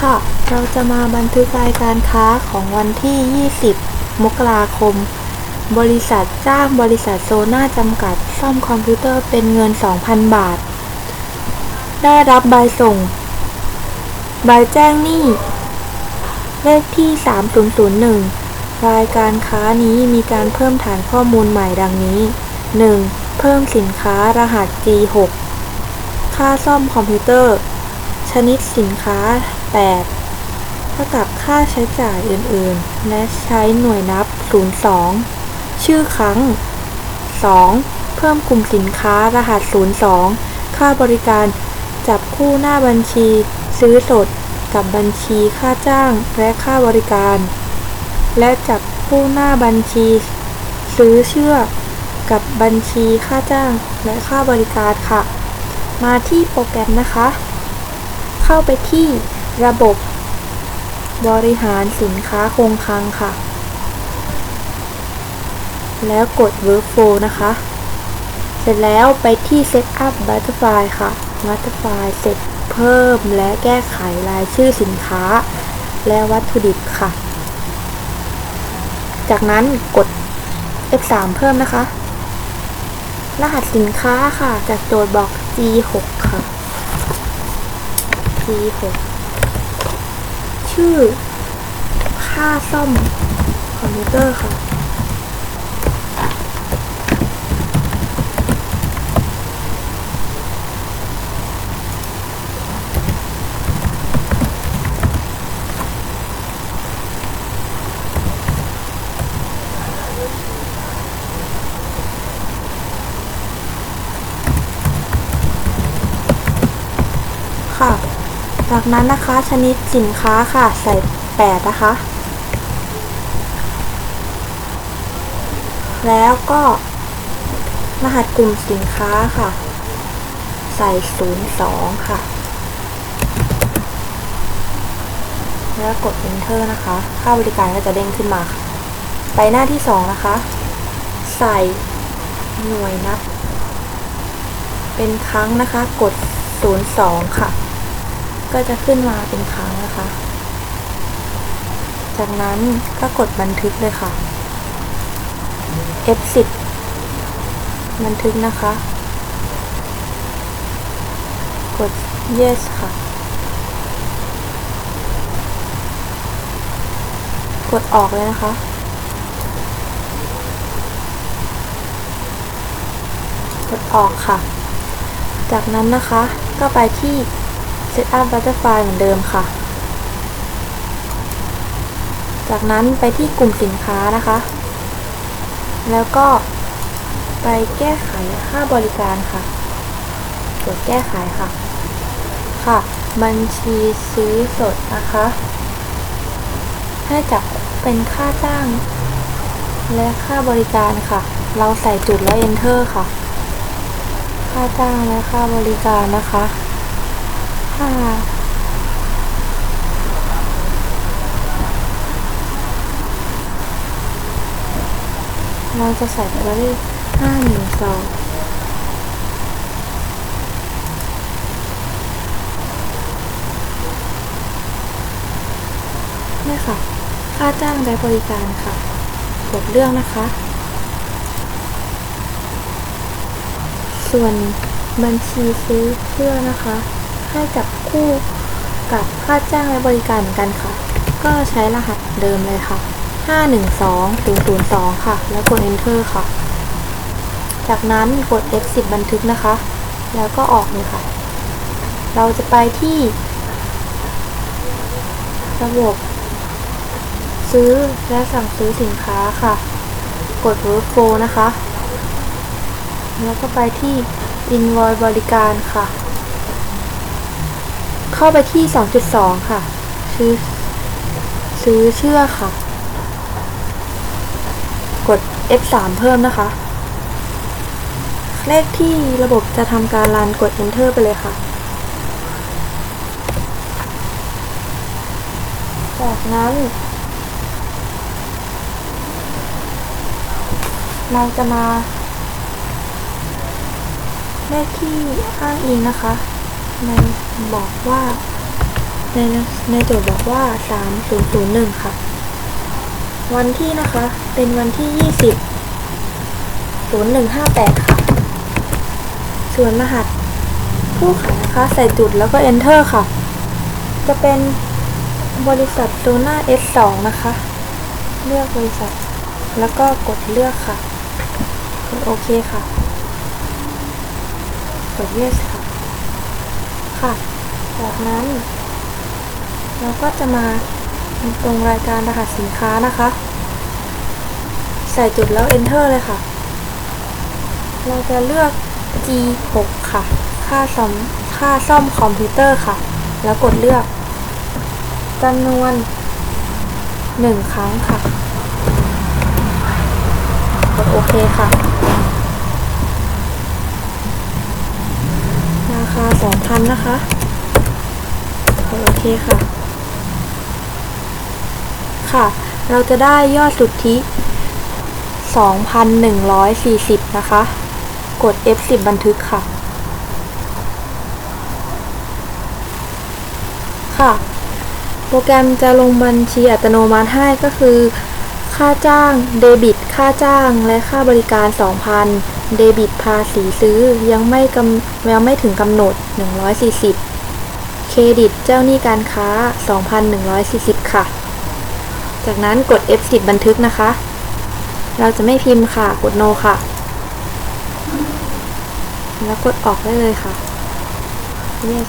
ค่ะ เราจะมาบันทึกรายการค้าของวันที่ 20 มกราคม บริษัทจ้างบริษัทโซน่าจำกัด ซ่อมคอมพิวเตอร์เป็นเงิน 2,000 บาท ได้รับใบส่ง ใบแจ้งหนี้ เลขที่ 3001 รายการค้านี้มีการเพิ่มฐานข้อมูลใหม่ดังนี้ 1. เพิ่มสินค้ารหัส G6 ค่าซ่อมคอมพิวเตอร์ นิดสินค้า 8 เท่ากับค่าใช้จ่ายอื่นๆ และใช้หน่วยนับ 02 ชื่อครั้ง 2. เพิ่มกลุ่มสินค้ารหัส 02 ค่าบริการ จับคู่หน้าบัญชี ซื้อสด กับบัญชีค่าจ้างและค่าบริการ และจับคู่หน้าบัญชี ซื้อเชื่อ กับบัญชีค่าจ้างและค่าบริการค่ะ มาที่โปรแกรมนะคะ เข้าไปที่ระบบบริหารสินค้าคงคลังค่ะ แล้วกด Workflow นะคะ เสร็จแล้วไปที่ Setup Butterfly ค่ะ Butterfly เสร็จเพิ่มและแก้ไขรายชื่อสินค้า และวัตถุดิบค่ะ จากนั้นกด F3 เพิ่มนะคะ รหัสสินค้าค่ะ จากโจทย์บอก G6 ค่ะ G6 ชื่อ ค่าซ่อมคอมพิวเตอร์ค่ะ ค่ะ จากนั้นนะคะชนิดสินค้าค่ะใส่แปดนะคะ แล้วก็รหัสกลุ่มสินค้าค่ะ ใส่ศูนย์สองค่ะ แล้วกด enter นะคะ ค่าบริการก็จะเด้งขึ้นมาค่ะ ไปหน้าที่สองนะคะ ใส่หน่วยนับ เป็นครั้งนะคะ กด 02 ค่ะ ก็จะขึ้นมาเป็นครั้งนะคะ จากนั้นก็กดบันทึกเลยค่ะ F10 บันทึกนะคะ กด yes ค่ะ กดออกเลยนะคะกดออกค่ะ จากนั้นนะคะก็ไปที่ Setup Butterfly เหมือนเดิมค่ะ จากนั้นไปที่กลุ่มสินค้านะคะ แล้วก็ไปแก้ไขค่าบริการค่ะ กดแก้ไขค่ะ ค่ะ บัญชีซื้อสดนะคะ ให้จับเป็นค่าจ้าง และค่าบริการค่ะ เราใส่จุดแล้ว enter ค่ะ ค่าจ้างและค่าบริการนะคะ ค่าเราจะใส่ไปเลยห้าหนึ่งสองนี่ค่ะ ค่าจ้างและบริการค่ะ กดเรื่องนะคะ ส่วนบัญชีซื้อเชื่อนะคะ ให้จับคู่กับค่าจ้างและบริการเหมือนกันค่ะ ก็ใช้รหัสเดิมเลยค่ะ 512002 ค่ะ แล้วกด enter ค่ะ จากนั้นกด F10 บันทึกนะคะ แล้วก็ออกเลยค่ะ เราจะไปที่ ระบบ ซื้อและสั่งซื้อสินค้าค่ะ กด workflow นะคะ แล้วก็ไปที่ invoice บริการค่ะ เข้าไปที่ 2.2 ค่ะ ซื้อ ซื้อเชื่อค่ะ กด F3 เพิ่มนะคะ เลขที่ระบบจะทำการรันกด enter ไปเลยค่ะ จากนั้น เราจะมา เลขที่อ้างอิงนะคะมัน บอกว่า ในในโจทย์บอกว่า 3001 ค่ะ วันที่นะคะ เป็นวันที่ 20 0158 ค่ะ ส่วนรหัสผู้ขายนะคะใส่จุดแล้วก็ enter ค่ะ จะเป็นบริษัทโซน่า S2 นะคะ เลือกบริษัท แล้วก็กดเลือกค่ะ กดโอเคค่ะ กด yes ค่ะ ค่ะ จากนั้น เราก็จะมาตรงรายการรหัสสินค้านะคะ ใส่จุดแล้ว enter เลยค่ะ เราจะเลือก G6 ค่ะ ค่าซ่อมค่าซ่อมคอมพิวเตอร์ค่ะ แล้วกดเลือกจำนวน 1 ครั้งค่ะ กดโอเคค่ะ ราคา 2,000นะคะ โอเคค่ะ ค่ะ เราจะได้ยอดสุทธิ 2,140 นะคะ กด F10 บันทึกค่ะ ค่ะ โปรแกรมจะลงบัญชีอัตโนมัติให้ก็คือ ค่าจ้างเดบิต ค่าจ้างและค่าบริการ 2,000 เดบิตภาษีซื้อยังไม่กำยังไม่ถึงกำหนด 140 เครดิตเจ้าหนี้การค้า 2,140 ค่ะ จากนั้นกด F10 บันทึกนะคะ เราจะไม่พิมพ์ค่ะ กด no ค่ะ แล้วกดออกได้เลยค่ะ yes